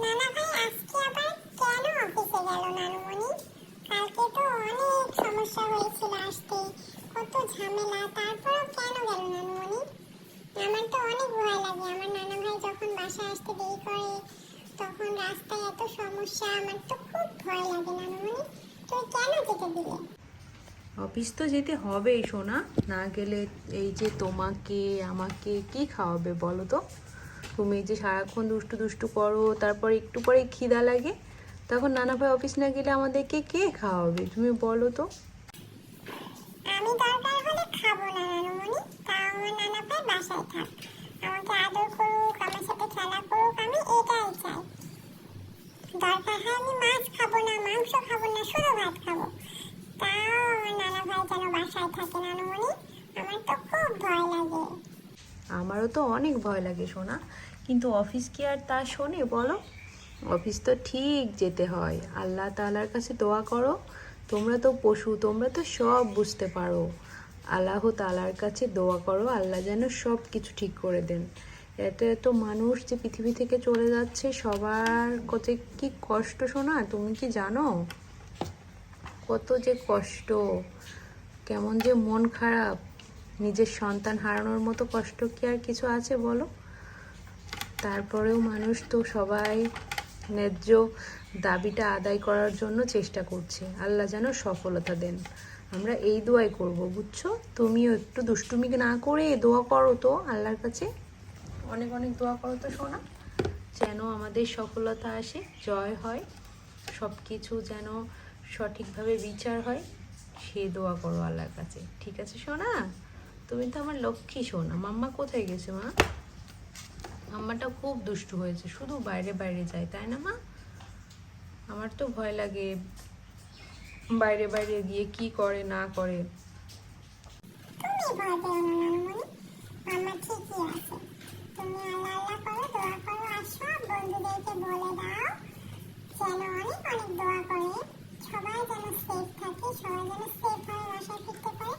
নানা ভাই, আজকে আবার কেন অফিসে গেল নানুমণি? কালকে তো অনেক সমস্যা হয়েছিল আসতে। কত ঝামেলা, তারপরেও কেন গেল নানুমণি? আমার তো অনেক ভয় লাগে। আমার নানা ভাই যখন বাসায় আসতে দেরি করে, তখন রাস্তায় এত সমস্যা, আমার তো খুব ভয় লাগে নানুমণি। তুই কেন যেতে দিলে? অফিস তো যেতে হবেই, সোনা। না গেলে এই যে তোমাকে, আমাকে কি খাওয়াবে বলো তো? তুমি যে সারাক্ষণ দুষ্টু দুষ্টু করো, তারপর একটু পরে খিদা লাগে, তখন নানা ভাই অফিস না গেলে আমাদেরকে কে খাওয়াবে? তুমি বলো তো। আমি দরকার হলে খাব না নানুমণি তাও আমার নানা ভাই বাসায় থাক। আমাকে আদর করুক, আমার সাথে খেলা করুক, আমি এটাই চাই। দরকার হয় আমি মাছ খাব না, মাংস খাব না, শুধু ভাত খাব। তাও আমার নানা ভাই যেন বাসায় থাকে নানুমণি আমার তো খুব ভয় লাগে আমারও তো অনেক ভয় লাগে সোনা। কিন্তু অফিস কি আর তা শোনে বলো? অফিস তো ঠিক যেতে হয়। আল্লাহ তালার কাছে দোয়া করো। তোমরা তো পশু, তোমরা তো সব বুঝতে পারো। আল্লাহ তালার কাছে দোয়া করো, আল্লাহ যেন সব কিছু ঠিক করে দেন। এত এত মানুষ যে পৃথিবী থেকে চলে যাচ্ছে, সবার কত কি কষ্ট শোনা তুমি কি জানো? কত যে কষ্ট, কেমন যে মন খারাপ। নিজের সন্তান হারানোর মতো কষ্ট কি আর কিছু আছে বলো? তারপরেও মানুষ তো সবাই ন্যায্য দাবিটা আদায় করার জন্য চেষ্টা করছে। আল্লাহ যেন সফলতা দেন। আমরা এই দোয়াই করব, বুঝছ? তুমিও একটু দুষ্টুমি না করে দোয়া করো তো আল্লাহর কাছে। অনেক অনেক দোয়া করো তো শোনা যেন আমাদের সফলতা আসে, জয় হয়। সব কিছু যেন সঠিকভাবে বিচার হয়। সে দোয়া করো আল্লাহর কাছে। ঠিক আছে সোনা? তুমি তো আমার লক্ষ্মী সোনা মাম্মা কোথায় গেছে মা? মাম্মাটা খুব দুষ্টু হয়েছে, শুধু বাইরে বাইরে যায়, তাই না মা? আমার তো ভয় লাগে বাইরে বাইরে গিয়ে কি করে না করে। সবাই যেন সেফ থাকে, সবাই যেন সেফ ভাবে বাসায় ফিরতে পারে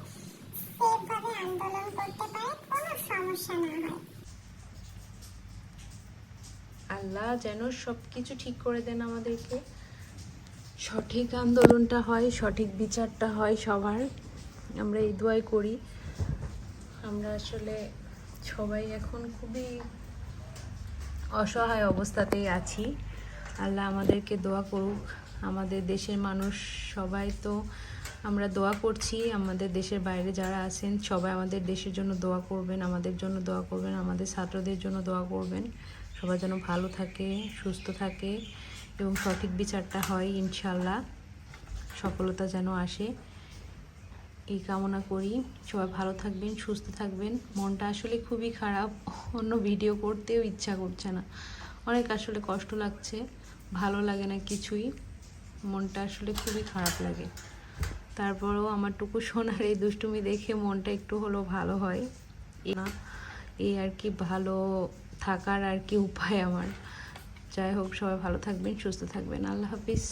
সেফ ভাবে আন্দোলন করতে পারে কোনো আল্লাহ যেন সব কিছু ঠিক করে দেন আমাদেরকে। সঠিক আন্দোলনটা হয়, সঠিক বিচারটা হয় সবার। আমরা এই দোয়াই করি। আমরা আসলে সবাই এখন খুবই অসহায় অবস্থাতেই আছি। আল্লাহ আমাদেরকে দোয়া করুক। আমাদের দেশের মানুষ সবাই তো আমরা দোয়া করছি, আমাদের দেশের বাইরে যারা আছেন সবাই আমাদের দেশের জন্য দোয়া করবেন, আমাদের জন্য দোয়া করবেন, আমাদের ছাত্রদের জন্য দোয়া করবেন। সবাই যেন ভালো থাকে, সুস্থ থাকে এবং সঠিক বিচারটা হয় ইনশাল্লাহ সফলতা যেন আসে। এই কামনা করি। সবাই ভালো থাকবেন, সুস্থ থাকবেন। মনটা আসলে খুবই খারাপ, অন্য ভিডিও করতেও ইচ্ছা করছে না। অনেক আসলে কষ্ট লাগছে, ভালো লাগে না কিছুই। মনটা আসলে খুবই খারাপ লাগে। তারপরেও আমার টুকু সোনার এই দুষ্টুমি দেখে মনটা একটু হলো ভালো হয়। এই আর কি ভালো থাকার আর কি উপায় আমার। যাই হোক, সবাই ভালো থাকবেন, সুস্থ থাকবেন। আল্লাহ হাফিজ।